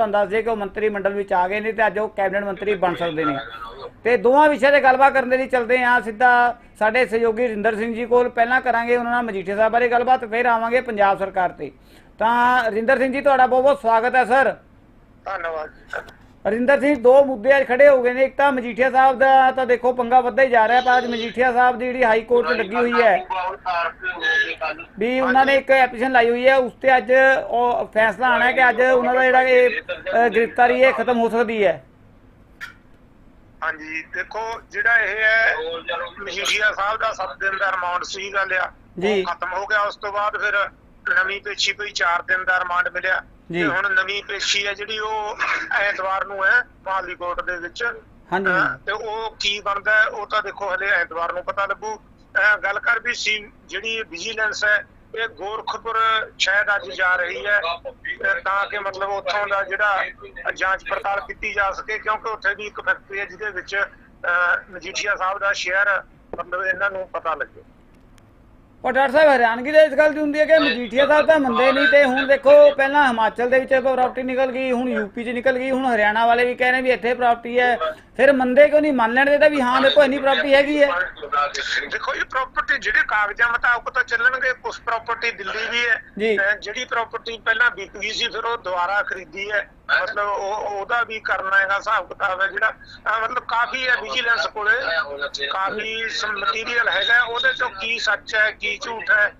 ਤੁਹਾਨੂੰ ਦੱਸ ਦਈਏ ਕਿ ਉਹ ਮੰਤਰੀ ਮੰਡਲ ਵਿੱਚ ਆ ਗਏ ਨੇ ਤੇ ਅੱਜ ਉਹ ਕੈਬਨਿਟ ਮੰਤਰੀ ਬਣ ਸਕਦੇ ਨੇ। ਤੇ ਦੋਵਾਂ ਵਿਸ਼ਿਆਂ ਤੇ ਗੱਲਬਾਤ ਕਰਨ ਦੇ ਲਈ ਚੱਲਦੇ ਹਾਂ ਸਿੱਧਾ ਸਾਡੇ ਸਹਿਯੋਗੀ ਰਿੰਦਰ ਸਿੰਘ ਜੀ ਕੋਲ। ਪਹਿਲਾਂ ਕਰਾਂਗੇ ਉਹਨਾਂ ਨਾਲ ਮਜੀਠੀਆ ਸਾਹਿਬ ਬਾਰੇ ਗੱਲਬਾਤ, ਫਿਰ ਆਵਾਂਗੇ ਪੰਜਾਬ ਸਰਕਾਰ ਤੇ। ਤਾਂ ਰਿੰਦਰ ਸਿੰਘ ਜੀ, ਤੁਹਾਡਾ ਬਹੁਤ ਬਹੁਤ ਸਵਾਗਤ ਹੈ, ਸਰ। ਧੰਨਵਾਦ ਜੀ ਰਿੰਦਰ ਸਿੰਘ ਦੋ ਮੁੱਦੇ ਅੱਜ ਖੜੇ ਹੋ ਗਏ ਨੇ। ਇੱਕ ਤਾਂ ਮਜੀਠੀਆ ਸਾਹਿਬ ਦਾ ਤਾਂ ਦੇਖੋ ਪੰਗਾ ਵੱਧਦਾ ਹੀ ਜਾ ਰਿਹਾ ਪਰ ਅੱਜ ਮਜੀਠੀਆ ਸਾਹਿਬ ਦੀ ਜਿਹੜੀ ਹਾਈ ਕੋਰਟ ਲੱਗੀ ਹੋਈ ਹੈ। ਵੀ ਉਹਨਾਂ ਨੇ ਇੱਕ ਐਪਲੀਕੇਸ਼ਨ ਲਾਈ ਹੋਈ ਹੈ ਉਸ ਤੇ ਅੱਜ ਉਹ ਫੈਸਲਾ ਆਣਾ ਹੈ ਕਿ ਅੱਜ ਉਹਨਾਂ ਦਾ ਜਿਹੜਾ ਇਹ ਗ੍ਰਿਫਤਾਰੀ ਹੈ ਖਤਮ ਹੋ ਸਕਦੀ ਹੈ। ਹਾਂਜੀ ਦੇਖੋ ਜਿਹੜਾ ਇਹ ਹੈ ਮਜੀਠੀਆ ਸਾਹਿਬ ਦਾ 7 ਦਿਨ ਦਾ ਰਿਮਾਂਡ ਸੀ ਗੱਲ ਆ। ਜੀ। ਉਹ ਖਤਮ ਹੋ ਗਿਆ ਉਸ ਤੋਂ ਬਾਅਦ ਫਿਰ ਨਵੀਂ ਪੇਸ਼ੀ ਕੋਈ 4 ਦਿਨ ਦਾ ਰਿਮਾਂਡ ਮਿਲਿਆ। ਤੇ ਹੁਣ ਨਵੀਂ ਪੇਸ਼ੀ ਹੈ ਜਿਹੜੀ ਉਹ ਐਤਵਾਰ ਨੂੰ ਹੈ ਮਾਲੀ ਕੋਰਟ ਦੇ ਵਿੱਚ। ਹਾਂਜੀ ਤੇ ਉਹ ਕੀ ਬਣਦਾ ਹੈ, ਉਹ ਤਾਂ ਦੇਖੋ ਹਲੇ ਐਤਵਾਰ ਨੂੰ ਪਤਾ ਲੱਗੂ। ਗੱਲ ਕਰ ਵੀ ਸੀ ਜਿਹੜੀ ਵਿਜੀਲੈਂਸ ਹੈ ਇਹ ਗੋਰਖਪੁਰ ਸ਼ਾਇਦ ਅੱਜ ਜਾ ਰਹੀ ਹੈ। ਤਾਂ ਕਿ ਮਤਲਬ ਉੱਥੋਂ ਦਾ ਜਿਹੜਾ ਜਾਂਚ ਪੜਤਾਲ ਕੀਤੀ ਜਾ ਸਕੇ ਕਿਉਂਕਿ ਉੱਥੇ ਵੀ ਇੱਕ ਫੈਕਟਰੀ ਹੈ ਜਿਹਦੇ ਵਿੱਚ ਮਜੀਠੀਆ ਸਾਹਿਬ ਦਾ ਸ਼ੇਅਰ ਮਤਲਬ ਇਹਨਾਂ ਨੂੰ ਪਤਾ ਲੱਗੇ। ਪਰ ਡਾਕਟਰ ਸਾਹਿਬ ਹੈਰਾਨਗੀ ਤਾਂ ਇਸ ਗੱਲ ਦੀ ਹੁੰਦੀ ਹੈ ਕਿ ਮਜੀਠੀਆ ਸਾਹਿਬ ਤਾਂ ਮੰਨਦੇ ਨਹੀਂ ਤੇ ਹੁਣ ਦੇਖੋ ਪਹਿਲਾਂ ਹਿਮਾਚਲ ਦੇ ਵਿੱਚ ਪ੍ਰਾਪਰਟੀ ਨਿਕਲ ਗਈ, ਹੁਣ ਯੂਪੀ 'ਚ ਨਿਕਲ ਗਈ, ਹੁਣ ਹਰਿਆਣਾ ਵਾਲੇ ਵੀ ਕਹਿ ਰਹੇ ਵੀ ਇੱਥੇ ਪ੍ਰਾਪਰਟੀ ਹੈ। ਫਿਰ ਮੰਨਦੇ ਕਿਉਂ ਨਹੀਂ? ਮੰਨ ਲੈਣ ਦੇ ਤਾਂ ਵੀ ਹਾਂ ਦੇਖੋ ਇੰਨੀ ਪ੍ਰਾਪਰਟੀ ਹੈਗੀ ਹੈ। ਦੇਖੋ ਇਹ ਪ੍ਰਾਪਰਟੀ ਜਿਹੜੇ ਕਾਗਜ਼ਾਂ ਮੁਤਾਬਕ ਤਾਂ ਚੱਲਣਗੇ ਕੁਝ ਪ੍ਰਾਪਰਟੀ ਦਿੱਲੀ ਵੀ ਹੈ। ਜਿਹੜੀ ਪ੍ਰਾਪਰਟੀ ਪਹਿਲਾਂ ਵਿਕ ਗਈ ਸੀ ਫਿਰ ਉਹ ਦੁਬਾਰਾ ਖਰੀਦੀ ਹੈ। ਮਤਲਬ ਉਹ ਉਹਦਾ ਵੀ ਕਰਨਾ ਹੈਗਾ ਹਿਸਾਬ ਕਿਤਾਬ ਹੈ ਜਿਹੜਾ। ਮਤਲਬ ਕਾਫੀ ਹੈ ਵਿਜੀਲੈਂਸ ਕੋਲੇ। ਕਾਫੀ ਮਟੀਰੀਅਲ ਹੈਗਾ ਉਹਦੇ ਚੋਂ ਕੀ ਸੱਚ ਹੈ ਕੀ ਝੂਠ ਹੈ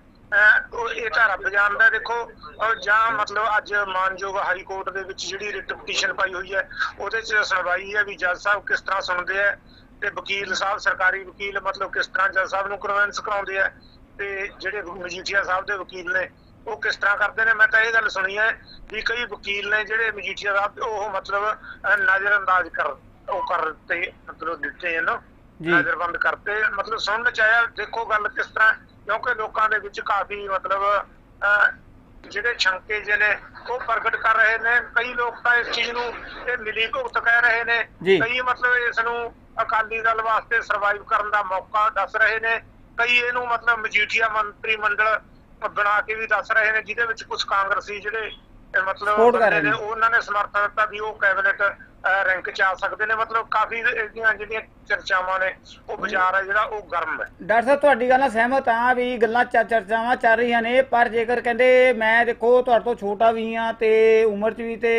ਉਹ ਇਹ ਤਾਂ ਰੱਬ ਜਾਣਦਾ ਦੇਖੋ ਔਰ ਜਾਂ ਮਤਲਬ ਅੱਜ ਮਾਨਯੋਗ ਹਾਈ ਕੋਰਟ ਦੇ ਵਿੱਚ ਜਿਹੜੀ ਰਿਟ ਪਟੀਸ਼ਨ ਪਾਈ ਹੋਈ ਹੈ ਉਹਦੇ 'ਚ ਸੁਣਵਾਈ ਹੈ ਵੀ ਜੱਜ ਸਾਹਿਬ ਕਿਸ ਤਰ੍ਹਾਂ ਸੁਣਦੇ ਆ ਤੇ ਵਕੀਲ ਸਾਹਿਬ ਸਰਕਾਰੀ ਵਕੀਲ ਮਤਲਬ ਕਿਸ ਤਰ੍ਹਾਂ ਜੱਜ ਸਾਹਿਬ ਨੂੰ ਕਨਵਿੰਸ ਕਰਾਉਂਦੇ ਆ ਤੇ ਜਿਹੜੇ ਮਜੀਠੀਆ ਸਾਹਿਬ ਦੇ ਵਕੀਲ ਨੇ ਉਹ ਕਿਸ ਤਰ੍ਹਾਂ ਕਰਦੇ ਨੇ? ਮੈਂ ਤਾਂ ਇਹ ਗੱਲ ਸੁਣੀ ਹੈ ਵੀ ਕਈ ਵਕੀਲ ਨੇ ਜਿਹੜੇ ਮਜੀਠੀਆ ਸਾਹਿਬ ਉਹ ਮਤਲਬ ਅਹ, ਨਜ਼ਰਅੰਦਾਜ਼ ਕਰ ਉਹ ਕਰ ਦਿੱਤੇ ਮਤਲਬ ਦਿੱਤੇ ਜੀ। ਨਜ਼ਰਬੰਦ ਕਰਤੇ ਮਤਲਬ ਸੁਣਨ ਚ ਆਇਆ ਦੇਖੋ ਗੱਲ ਕਿਸ ਤਰ੍ਹਾਂ ਕਿਉਂਕਿ ਲੋਕਾਂ ਦੇ ਵਿੱਚ ਕਾਫੀ ਮਤਲਬ ਜਿਹੜੇ ਸ਼ੰਕੇ ਜਿਹੇ ਨੇ ਉਹ ਪ੍ਰਗਟ ਕਰ ਰਹੇ ਨੇ। ਕਈ ਲੋਕ ਤਾਂ ਇਸ ਚੀਜ਼ ਨੂੰ ਇਹ ਮਿਲੀ ਭੁਗਤ ਕਹਿ ਰਹੇ ਨੇ। ਕਈ ਮਤਲਬ ਇਸ ਨੂੰ ਅਕਾਲੀ ਦਲ ਵਾਸਤੇ ਸਰਵਾਈਵ ਕਰਨ ਦਾ ਮੌਕਾ ਦੱਸ ਰਹੇ ਨੇ। ਕਈ ਇਹਨੂੰ ਮਤਲਬ ਮਜੀਠੀਆ ਮੰਤਰੀ ਮੰਡਲ ਬਣਾ ਕੇ ਵੀ ਦੱਸ ਰਹੇ ਨੇ ਜਿਹਦੇ ਵਿੱਚ ਕੁਝ ਕਾਂਗਰਸੀ ਜਿਹੜੇ ਮਤਲਬ ਉਹਨਾਂ ਨੇ ਸਮਰਥਨ ਦਿੱਤਾ ਵੀ ਉਹ ਕੈਬਨਿਟ ਰੈਂਕ ਚ ਆ ਸਕਦੇ ਨੇ ਮਤਲਬ ਕਾਫੀ ਇਹਦੀਆਂ ਜਿਹੜੀਆਂ ਚਰਚਾਵਾਂ ਨੇ ਉਹ ਬਾਜ਼ਾਰ ਹੈ ਜਿਹੜਾ ਉਹ ਗਰਮ ਹੈ। ਡਾਕਟਰ ਸਾਹਿਬ ਤੁਹਾਡੀ ਗੱਲ ਨਾਲ ਸਹਿਮਤ ਹਾਂ ਵੀ ਗੱਲਾਂ ਚਰ- ਚਰਚਾਵਾਂ ਚੱਲ ਰਹੀਆਂ ਨੇ ਪਰ ਜੇਕਰ ਕਹਿੰਦੇ ਮੈਂ ਦੇਖੋ ਤੁਹਾਡੇ ਤੋਂ ਛੋਟਾ ਵੀ ਹਾਂ ਤੇ ਉਮਰ 'ਚ ਵੀ ਤੇ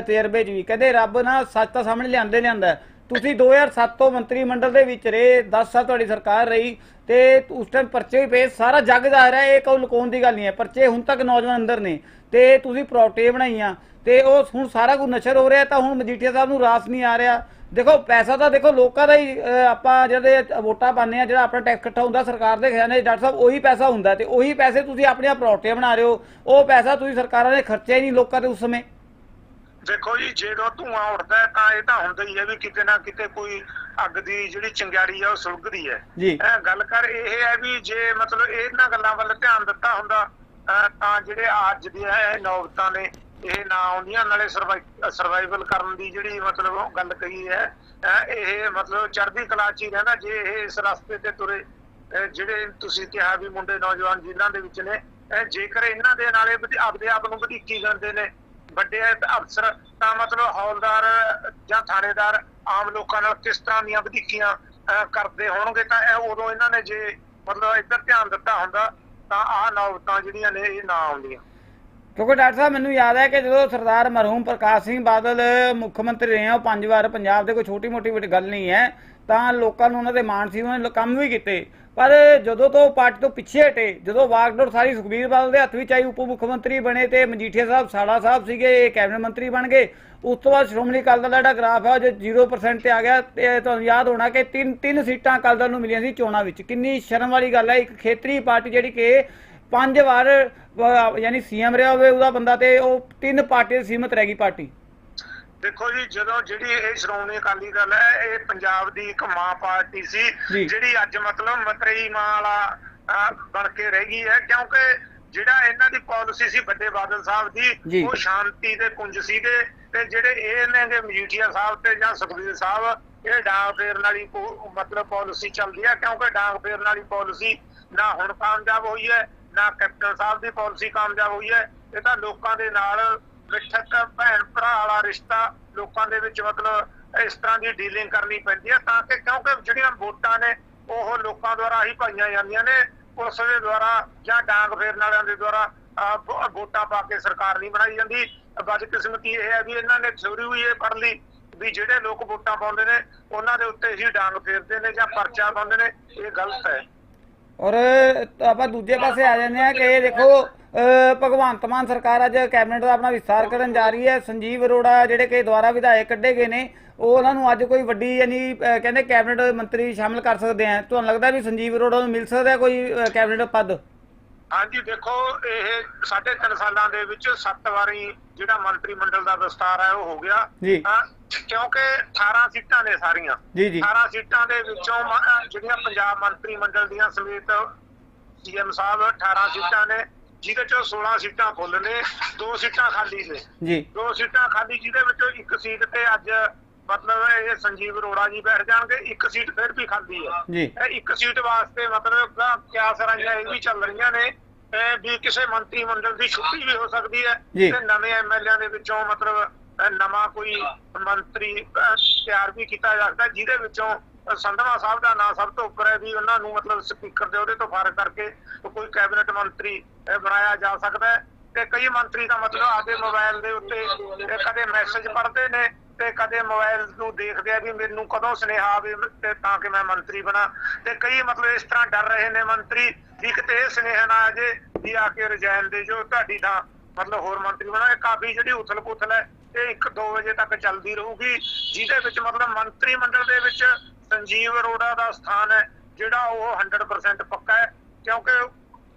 ਤਜਰਬੇ 'ਚ ਵੀ ਕਹਿੰਦੇ ਰੱਬ ਨਾ ਸੱਚ ਤਾਂ ਸਾਹਮਣੇ ਲਿਆਂਦੇ ਲਿਆਂਦਾ। ਤੁਸੀਂ 2007 ਤੋਂ ਮੰਤਰੀ ਮੰਡਲ ਦੇ ਵਿੱਚ ਰਹੇ 10 ਸਾਲ ਤੁਹਾਡੀ ਸਰਕਾਰ ਰਹੀ ਤੇ ਉਸ ਟਾਈਮ ਪਰਚੇ ਵੀ ਪਏ ਸਾਰਾ ਜੱਗ ਜ਼ਾਹਿਰ ਹੈ ਇਹ ਕੋਈ ਲੁਕਾਉਣ ਦੀ ਗੱਲ ਨਹੀਂ ਹੈ। ਪਰਚੇ ਹੁਣ ਤੱਕ ਨੌਜਵਾਨ ਅੰਦਰ ਨੇ। ਤੇ ਤੁਸੀਂ ਪ੍ਰਾਪਰਟੀ ਬਣਾਈਆਂ ਤੇ ਉਹ ਹੁਣ ਸਾਰਾ ਕੁਝ ਨਸ਼ਰ ਹੋ ਰਿਹਾ ਤਾਂ ਹੁਣ ਮਜੀਠੀਆ ਸਾਹਿਬ ਨੂੰ ਰਾਸ ਨਹੀਂ ਆ ਰਿਹਾ। ਦੇਖੋ ਪੈਸਾ ਤਾਂ ਦੇਖੋ ਲੋਕਾਂ ਦਾ ਹੀ ਆਪਾਂ ਜਿਹੜੇ ਵੋਟਾਂ ਪਾਉਂਦੇ ਆ ਜਿਹੜਾ ਆਪਣਾ ਟੈਕਸ ਇਕੱਠਾ ਹੁੰਦਾ ਸਰਕਾਰ ਦੇ ਖਜ਼ਾਨੇ ਡਾਕਟਰ ਸਾਹਿਬ ਉਹੀ ਪੈਸਾ ਹੁੰਦਾ ਤੇ ਉਹੀ ਪੈਸੇ ਤੁਸੀਂ ਆਪਣੀਆਂ ਪ੍ਰਾਪਰਟੀਆਂ ਬਣਾ ਰਹੇ ਹੋ। ਉਹ ਪੈਸਾ ਤੁਸੀਂ ਸਰਕਾਰਾਂ ਨੇ ਖਰਚਿਆ ਹੀ ਨਹੀਂ ਲੋਕਾਂ ਤੇ ਉਸ ਸਮੇਂ। ਦੇਖੋ ਜੀ ਜਦੋਂ ਧੂਆਂ ਉੱਡਦਾ ਹੈ ਤਾਂ ਇਹ ਤਾਂ ਹੁੰਦਾ ਹੀ ਹੈ ਵੀ ਕਿਤੇ ਨਾ ਕਿਤੇ ਕੋਈ ਅੱਗ ਦੀ ਜਿਹੜੀ ਚਿੰਗਾੜੀ ਹੈ ਉਹ ਸੁਲਗਦੀ ਹੈ ਗੱਲ ਕਰ ਇਹ ਹੈ ਵੀ ਜੇ ਮਤਲਬ ਇਹਨਾਂ ਗੱਲਾਂ ਵੱਲ ਧਿਆਨ ਦਿੱਤਾ ਹੁੰਦਾ ਤਾਂ ਜਿਹੜੇ ਅੱਜ ਦੀਆਂ ਇਹ ਨੌਬਤਾਂ ਨੇ, ਇਹ ਨਾ ਆਉਂਦੀਆਂ, ਨਾਲੇ ਸਰਵਾਈਵਲ ਕਰਨ ਦੀ ਜਿਹੜੀ ਮਤਲਬ ਗੱਲ ਕਹੀ ਹੈ ਇਹ ਮਤਲਬ ਚੜ੍ਹਦੀ ਕਲਾ ਚ ਹੀ ਰਹਿੰਦਾ, ਜੇ ਇਹ ਇਸ ਰਸਤੇ ਤੇ ਤੁਰੇ ਜਿਹੜੇ ਤੁਸੀਂ ਕਿਹਾ ਵੀ ਮੁੰਡੇ ਨੌਜਵਾਨ ਜਿਨ੍ਹਾਂ ਦੇ ਵਿੱਚ ਨੇ ਜੇਕਰ ਇਹਨਾਂ ਦੇ ਨਾਲੇ ਵਧੀ- ਆਪਦੇ ਆਪ ਨੂੰ ਵਧੀਕੀ ਜਾਂਦੇ ਨੇ, ਵੱਡੇ ਅਫਸਰ, ਤਾਂ ਮਤਲਬ ਹੌਲਦਾਰ ਜਾਂ ਥਾਣੇਦਾਰ ਆਮ ਲੋਕਾਂ ਨਾਲ ਕਿਸ ਤਰ੍ਹਾਂ ਦੀਆਂ ਵਧੀਕੀਆਂ ਕਰਦੇ ਹੋਣਗੇ, ਤਾਂ ਇਹ ਉਦੋਂ ਇਹਨਾਂ ਨੇ ਜੇ ਮਤਲਬ ਇੱਧਰ ਧਿਆਨ ਦਿੱਤਾ ਹੁੰਦਾ ਤਾਂ ਆਹ ਨੌਬਤਾਂ ਜਿਹੜੀਆਂ ਨੇ, ਇਹ ਨਾ ਆਉਂਦੀਆਂ। ਕਿਉਂਕਿ ਡਾਕਟਰ ਸਾਹਿਬ, ਮੈਨੂੰ ਯਾਦ ਹੈ ਕਿ ਜਦੋਂ ਸਰਦਾਰ ਮਰਹੂਮ ਪ੍ਰਕਾਸ਼ ਸਿੰਘ ਬਾਦਲ ਮੁੱਖ ਮੰਤਰੀ ਰਹੇ ਆ, ਉਹ ਪੰਜ ਵਾਰ ਪੰਜਾਬ ਦੇ ਕੋਈ ਛੋਟੀ ਮੋਟੀ ਗੱਲ ਨਹੀਂ ਹੈ, ਤਾਂ ਲੋਕਾਂ ਨੂੰ ਉਹਨਾਂ ਦੇ ਮਾਣ ਸੀ, ਉਹਨਾਂ ਨੇ ਕੰਮ ਵੀ ਕੀਤੇ। ਪਰ ਜਦੋਂ ਤੋਂ ਪਾਰਟੀ ਤੋਂ ਪਿੱਛੇ ਹਟੇ ਜਦੋਂ ਵਾਗਡੋਰ ਸਾਰੀ ਸੁਖਬੀਰ ਬਾਦਲ ਦੇ ਹੱਥ ਵਿੱਚ ਆਈ ਉਪ ਮੁੱਖ ਮੰਤਰੀ ਬਣੇ ਤੇ ਮਜੀਠੀਆ ਸਾਹਿਬ ਸਾੜਾ ਸਾਹਿਬ ਸੀਗੇ ਇਹ ਕੈਬਨਿਟ ਮੰਤਰੀ ਬਣ ਗਏ ਉਸ ਤੋਂ ਬਾਅਦ ਸ਼੍ਰੋਮਣੀ ਅਕਾਲੀ ਦਲ ਦਾ ਜਿਹੜਾ ਗ੍ਰਾਫ ਹੈ ਉਹ ਜੇ 0% ਤੇ ਆ ਗਿਆ ਤੇ ਤੁਹਾਨੂੰ ਯਾਦ ਹੋਣਾ ਕਿ ਤਿੰਨ ਤਿੰਨ ਸੀਟਾਂ ਅਕਾਲੀ ਦਲ ਨੂੰ ਮਿਲੀਆਂ ਸੀ ਚੋਣਾਂ ਵਿੱਚ। ਕਿੰਨੀ ਸ਼ਰਮ ਵਾਲੀ ਗੱਲ ਹੈ ਇੱਕ ਖੇਤਰੀ ਪਾਰਟੀ ਜਿਹੜੀ ਕਿ ਪੰਜ ਵਾਰ ਅਹ, ਯਾਨੀ ਸੀਐਮ ਰਿਹਾ ਹੋਵੇ ਉਹਦਾ ਬੰਦਾ ਤੇ ਉਹ ਤਿੰਨ ਪਾਰਟੀ ਦੇ ਸੀਮਤ ਰਹਿ ਗਈ ਪਾਰਟੀ। ਦੇਖੋ ਜੀ ਜਦੋਂ ਜਿਹੜੀ ਇਹ ਸ਼੍ਰੋਮਣੀ ਅਕਾਲੀ ਦਲ ਹੈ ਇਹ ਪੰਜਾਬ ਦੀ ਇੱਕ ਮਾਂ ਪਾਰਟੀ ਸੀ। ਜਿਹੜੀ ਅੱਜ ਮਤਲਬ ਮਤਰੇਈ ਮਾਂ ਵਾਲਾ ਬਣ ਕੇ ਰਹਿ ਗਈ ਹੈ ਕਿਉਂਕਿ ਜਿਹੜਾ ਇਹਨਾਂ ਦੀ ਪਾਲਿਸੀ ਸੀ ਵੱਡੇ ਬਾਦਲ ਸਾਹਿਬ। ਦੀ ਉਹ ਸ਼ਾਂਤੀ ਦੇ ਪੁੰਜ ਸੀਗੇ ਤੇ ਜਿਹੜੇ ਇਹ ਨੇਗੇ ਮਜੀਠੀਆ ਸਾਹਿਬ ਤੇ ਜਾਂ ਸੁਖਬੀਰ ਸਾਹਿਬ ਇਹ ਡਾਂਗ ਫੇਰਨ ਵਾਲੀ ਮਤਲਬ ਪਾਲਿਸੀ ਚੱਲਦੀ ਹੈ ਕਿਉਂਕਿ ਡਾਂਗ ਫੇਰਨ ਵਾਲੀ ਪਾਲਿਸੀ ਨਾ ਹੁਣ ਕਾਮਯਾਬ ਹੋਈ ਹੈ ਨਾ ਕੈਪਟਨ ਸਾਹਿਬ ਦੀ ਪਾਲਿਸੀ ਕਾਮਯਾਬ ਹੋਈ ਹੈ ਇਹ ਤਾਂ ਲੋਕਾਂ ਦੇ ਨਾਲ ਮਿੱਠਕ ਭੈਣ ਭਰਾ ਵਾਲਾ ਰਿਸ਼ਤਾ ਲੋਕਾਂ ਦੇ ਵਿੱਚ ਮਤਲਬ ਇਸ ਤਰ੍ਹਾਂ ਦੀ ਡੀਲਿੰਗ ਕਰਨੀ ਪੈਂਦੀ ਹੈ ਤਾਂ ਕਿ ਕਿਉਂਕਿ ਜਿਹੜੀਆਂ ਵੋਟਾਂ ਨੇ, ਉਹ ਲੋਕਾਂ ਦੁਆਰਾ ਹੀ ਪਾਈਆਂ ਜਾਂਦੀਆਂ ਨੇ, ਪੁਲਿਸ ਦੇ ਦੁਆਰਾ ਜਾਂ ਡਾਂਗ ਫੇਰਨ ਵਾਲਿਆਂ ਦੇ ਦੁਆਰਾ ਵੋਟਾਂ ਪਾ ਕੇ ਸਰਕਾਰ ਨਹੀਂ ਬਣਾਈ ਜਾਂਦੀ। ਬਦਕਿਸਮਤੀ ਇਹ ਹੈ ਵੀ ਇਹਨਾਂ ਨੇ ਥਿਉਰੀ ਹੋਈ ਇਹ ਪੜ ਲਈ ਵੀ ਜਿਹੜੇ ਲੋਕ ਵੋਟਾਂ ਪਾਉਂਦੇ ਨੇ, ਉਹਨਾਂ ਦੇ ਉੱਤੇ ਹੀ ਡਾਂਗ ਫੇਰਦੇ ਨੇ ਜਾਂ ਪਰਚਾ ਪਾਉਂਦੇ ਨੇ, ਇਹ ਗਲਤ ਹੈ। ਔਰ ਆਪਾਂ ਦੂਜੇ ਪਾਸੇ ਆ ਜਾਂਦੇ ਆ ਕਿ ਇਹ ਦੇਖੋ ਭਗਵੰਤ ਮਾਨ ਸਰਕਾਰ ਅੱਜ ਕੈਬਨਿਟ ਦਾ ਆਪਣਾ ਵਿਸਥਾਰ ਕਰਨ ਜਾ ਰਹੀ ਹੈ। ਸੰਜੀਵ ਅਰੋੜਾ ਜਿਹੜੇ ਕਿ ਦੁਆਰਾ ਵਿਧਾਇਕ ਕੱਢੇ ਗਏ ਨੇ ਉਹ ਉਹਨਾਂ ਨੂੰ ਅੱਜ ਕੋਈ ਵੱਡੀ ਯਾਨੀ ਕਹਿੰਦੇ ਕੈਬਨਿਟ ਮੰਤਰੀ ਸ਼ਾਮਲ ਕਰ ਸਕਦੇ ਆ। ਤੁਹਾਨੂੰ ਲੱਗਦਾ ਵੀ ਸੰਜੀਵ ਅਰੋੜਾ ਨੂੰ ਮਿਲ ਸਕਦਾ ਕੋਈ ਕੈਬਨਿਟ ਪਦ? ਹਾਂਜੀ ਦੇਖੋ ਇਹ ਸਾਢੇ ਤਿੰਨ ਸਾਲਾਂ ਦੇ ਵਿੱਚ ਸੱਤ ਵਾਰੀ ਜਿਹੜਾ ਮੰਤਰੀ ਮੰਡਲ ਦਾ ਵਿਸਤਾਰ ਹੈ ਉਹ ਹੋ ਗਿਆ। ਜੀ। ਕਿਉਂਕਿ 18 ਸੀਟਾਂ ਨੇ ਸਾਰੀਆਂ। ਜੀ ਜੀ। 18 ਸੀਟਾਂ ਦੇ ਵਿੱਚੋਂ ਜਿਹੜੀਆਂ ਪੰਜਾਬ ਮੰਤਰੀ ਮੰਡਲ ਦੀਆਂ ਸਮੇਤ ਸੀਐਮ ਸਾਹਿਬ 18 ਸੀਟਾਂ ਨੇ। ਜਿਹਦੇ ਚੋਂ 16 ਸੀਟਾਂ ਫੁੱਲ ਨੇ ਦੋ ਸੀਟਾਂ ਖਾਲੀ ਨੇ। ਜੀ। ਦੋ ਸੀਟਾਂ ਖਾਲੀ ਜਿਹਦੇ ਵਿੱਚੋਂ ਇੱਕ ਸੀਟ ਤੇ ਅੱਜ ਮਤਲਬ ਇਹ ਸੰਜੀਵ ਅਰੋੜਾ ਜੀ ਬੈਠ ਜਾਣਗੇ ਇੱਕ ਸੀਟ ਫਿਰ ਵੀ ਖਾਲੀ ਹੈ। ਜੀ। ਇਹ ਇੱਕ ਸੀਟ ਵਾਸਤੇ ਮਤਲਬ ਕਿਆ ਸਰਾਈਆਂ ਇਹ ਵੀ ਚੱਲ ਰਹੀਆਂ ਨੇ ਵੀ ਕਿਸੇ ਮੰਤਰੀ ਮੰਡਲ ਦੀ ਛੁੱਟੀ ਵੀ ਹੋ ਸਕਦੀ ਹੈ। ਤੇ ਨਵੇਂ ਐਮਐਲਏ ਦੇ ਵਿੱਚੋਂ ਮਤਲਬ ਨਵਾਂ ਕੋਈ ਮੰਤਰੀ ਤਿਆਰ ਵੀ ਕੀਤਾ ਜਾ ਸਕਦਾ ਜਿਹਦੇ ਵਿੱਚੋਂ ਸੰਧਵਾ ਸਾਹਿਬ ਦਾ ਨਾਂ ਸਭ ਤੋਂ ਉੱਪਰ ਹੈ ਵੀ ਉਹਨਾਂ ਨੂੰ ਮਤਲਬ ਸਪੀਕਰ ਦੇ ਉਹਦੇ ਤੋਂ ਫਾਰਗ ਕਰਕੇ ਕੋਈ ਕੈਬਨਿਟ ਮੰਤਰੀ ਬਣਾਇਆ ਜਾ ਸਕਦਾ ਹੈ। ਤੇ ਕਈ ਮੰਤਰੀ ਦਾ ਮਤਲਬ ਆਪਦੇ ਮੋਬਾਈਲ ਦੇ ਉੱਤੇ ਕਦੇ ਮੈਸੇਜ ਪੜ੍ਹਦੇ ਨੇ ਤੇ ਕਦੇ ਮੋਬਾਈਲ ਨੂੰ ਦੇਖਦੇ ਆ ਵੀ ਮੈਨੂੰ ਕਦੋਂ ਸੁਨੇਹਾ ਆਵੇ ਤੇ ਤਾਂ ਕਿ ਮੈਂ ਮੰਤਰੀ ਬਣਾ। ਤੇ ਕਈ ਮਤਲਬ ਇਸ ਤਰ੍ਹਾਂ ਡਰ ਰਹੇ ਨੇ ਮੰਤਰੀ ਵੀ ਕਿਤੇ ਇਹ ਸੁਨੇਹਾ ਨਾ ਆ ਜੇ ਵੀ ਆ ਕੇ ਰਜਾਇਨ ਦੇ ਜੋ ਤੁਹਾਡੀ ਥਾਂ ਮਤਲਬ ਹੋਰ ਮੰਤਰੀ ਬਣਾ। ਇਹ ਕਾਫੀ ਜਿਹੜੀ ਉਥਲ ਪੁਥਲ ਹੈ, ਇਹ 1-2 ਵਜੇ ਤੱਕ ਚੱਲਦੀ ਰਹੂਗੀ, ਜਿਹਦੇ ਵਿੱਚ ਮਤਲਬ ਮੰਤਰੀ ਮੰਡਲ ਦੇ ਵਿੱਚ ਸੰਜੀਵ ਅਰੋੜਾ ਦਾ ਸਥਾਨ ਹੈ, ਜਿਹੜਾ ਉਹ 100% ਪੱਕਾ ਹੈ, ਕਿਉਂਕਿ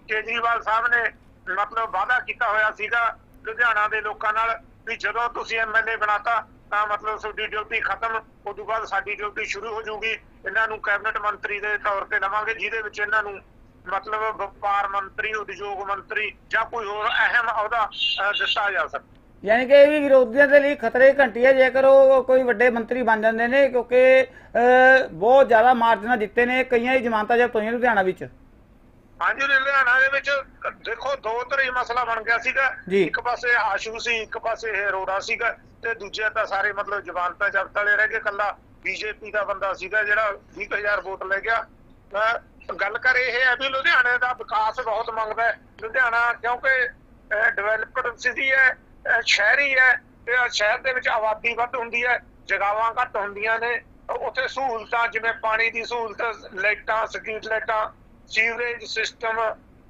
ਕੇਜਰੀਵਾਲ ਸਾਹਿਬ ਨੇ ਮਤਲਬ ਵਾਅਦਾ ਕੀਤਾ ਹੋਇਆ ਸੀਗਾ ਲੁਧਿਆਣਾ ਦੇ ਲੋਕਾਂ ਨਾਲ ਵੀ ਜਦੋਂ ਤੁਸੀਂ ਐਮਐਲਏ ਬਣਾਤਾ, ਤਾਂ ਮਤਲਬ ਤੁਹਾਡੀ ਡਿਊਟੀ ਖਤਮ ਉਸ ਬਾਅਦ ਸਾਡੀ ਡਿਊਟੀ ਸ਼ੁਰੂ ਹੋ ਜਾਊਗੀ। ਇਹਨਾਂ ਨੂੰ ਕੈਬਨਿਟ ਮੰਤਰੀ ਦੇ ਤੌਰ ਤੇ ਲਵਾਂਗੇ, ਜਿਹਦੇ ਵਿੱਚ ਇਹਨਾਂ ਨੂੰ ਮਤਲਬ ਵਪਾਰ ਮੰਤਰੀ, ਉਦਯੋਗ ਮੰਤਰੀ ਜਾਂ ਕੋਈ ਹੋਰ ਅਹਿਮ ਅਹੁਦਾ ਦਿੱਤਾ ਜਾ ਸਕਦਾ ਯਾਨੀ ਕਿ ਇਹ ਵੀ ਵਿਰੋਧੀਆਂ ਦੇ ਲਈ ਖਤਰੇ ਘੰਟੀ ਹੈ ਜੇਕਰ ਉਹ ਕੋਈ ਵੱਡੇ ਮੰਤਰੀ ਬਣ ਜਾਂਦੇ ਨੇ ਕਿਉਂਕਿ ਬਹੁਤ ਜ਼ਿਆਦਾ ਮਾਰਜਨਾਂ ਜਿੱਤੇ ਨੇ ਕਈਆਂ ਦੀ ਜ਼ਮਾਨਤਾਂ ਜ਼ਬਤ ਹੋਈਆਂ ਲੁਧਿਆਣਾ ਵਿੱਚ। ਹਾਂਜੀ ਲੁਧਿਆਣਾ ਦੇ ਵਿੱਚ ਦੇਖੋ ਦੋ ਤਰ੍ਹਾਂ ਮਸਲਾ ਬਣ ਗਿਆ ਸੀਗਾ। ਇੱਕ ਪਾਸੇ ਆਸ਼ੂ ਸੀ ਇੱਕ ਪਾਸੇ ਇਹ ਅਰੋੜਾ ਸੀਗਾ ਤੇ ਦੂਜੇ ਤਾਂ ਸਾਰੇ ਮਤਲਬ ਜ਼ਮਾਨਤਾਂ ਜ਼ਬਤ ਵਾਲੇ ਰਹਿ ਗਏ। ਕੱਲਾ ਬੀਜੇਪੀ ਦਾ ਬੰਦਾ ਸੀਗਾ ਜਿਹੜਾ 20000 ਵੋਟ ਲੈ ਗਿਆ। ਗੱਲ ਕਰ ਇਹ ਹੈ ਵੀ ਲੁਧਿਆਣੇ ਦਾ ਵਿਕਾਸ ਬਹੁਤ ਮੰਗਦਾ ਹੈ। ਲੁਧਿਆਣਾ ਕਿਉਂਕਿ ਡਿਵੈਲਪਡ ਸਿਟੀ ਹੈ ਸ਼ਹਿਰੀ ਹੈ ਤੇ ਸ਼ਹਿਰ ਦੇ ਵਿੱਚ ਆਬਾਦੀ ਵੱਧ ਹੁੰਦੀ ਹੈ ਜਗਾਵਾਂ ਘੱਟ ਹੁੰਦੀਆਂ ਨੇ ਉੱਥੇ ਸਹੂਲਤਾਂ ਜਿਵੇਂ ਪਾਣੀ ਦੀ ਸਹੂਲਤ, ਲਾਈਟਾਂ ਸਟਰੀਟ ਲਾਈਟਾਂ ਸੀਵਰੇਜ ਸਿਸਟਮ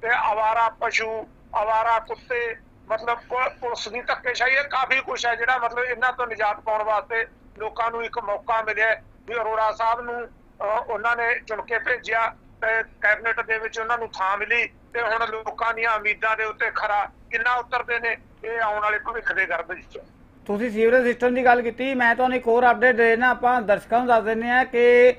ਤੇ ਆਵਾਰਾ ਪਸ਼ੂ, ਆਵਾਰਾ ਕੁੱਤੇ, ਮਤਲਬ ਪੁਲਿਸ ਦੀ ਧੱਕੇਸ਼ਾਹੀ ਹੈ ਕਾਫੀ ਕੁਝ ਹੈ ਜਿਹੜਾ ਮਤਲਬ ਇਹਨਾਂ ਤੋਂ ਨਿਜਾਤ ਪਾਉਣ ਵਾਸਤੇ ਲੋਕਾਂ ਨੂੰ ਇੱਕ ਮੌਕਾ ਮਿਲਿਆ ਵੀ ਅਰੋੜਾ ਸਾਹਿਬ ਨੂੰ ਉਹਨਾਂ ਨੇ ਚੁਣ ਕੇ ਭੇਜਿਆ ਤੇ ਕੈਬਨਿਟ ਦੇ ਵਿੱਚ ਉਹਨਾਂ ਨੂੰ ਥਾਂ ਮਿਲੀ ਤੇ ਹੁਣ ਲੋਕਾਂ ਦੀਆਂ ਉਮੀਦਾਂ ਦੇ ਉੱਤੇ ਖਰਾ ਕਿੰਨਾ ਉਤਰਦੇ ਨੇ ਇਹ ਆਉਣ ਵਾਲੇ ਭਵਿੱਖ ਦੇ ਗਰਭ ਵਿੱਚ ਤੁਸੀਂ ਸੀਵਰੇਜ ਸਿਸਟਮ ਦੀ ਗੱਲ ਕੀਤੀ, ਮੈਂ ਤੁਹਾਨੂੰ ਇੱਕ ਹੋਰ ਅਪਡੇਟ ਦੇਣਾ ਆਪਾਂ ਦਰਸ਼ਕਾਂ ਨੂੰ ਦੱਸ ਦਿੰਦੇ ਆ ਕਿ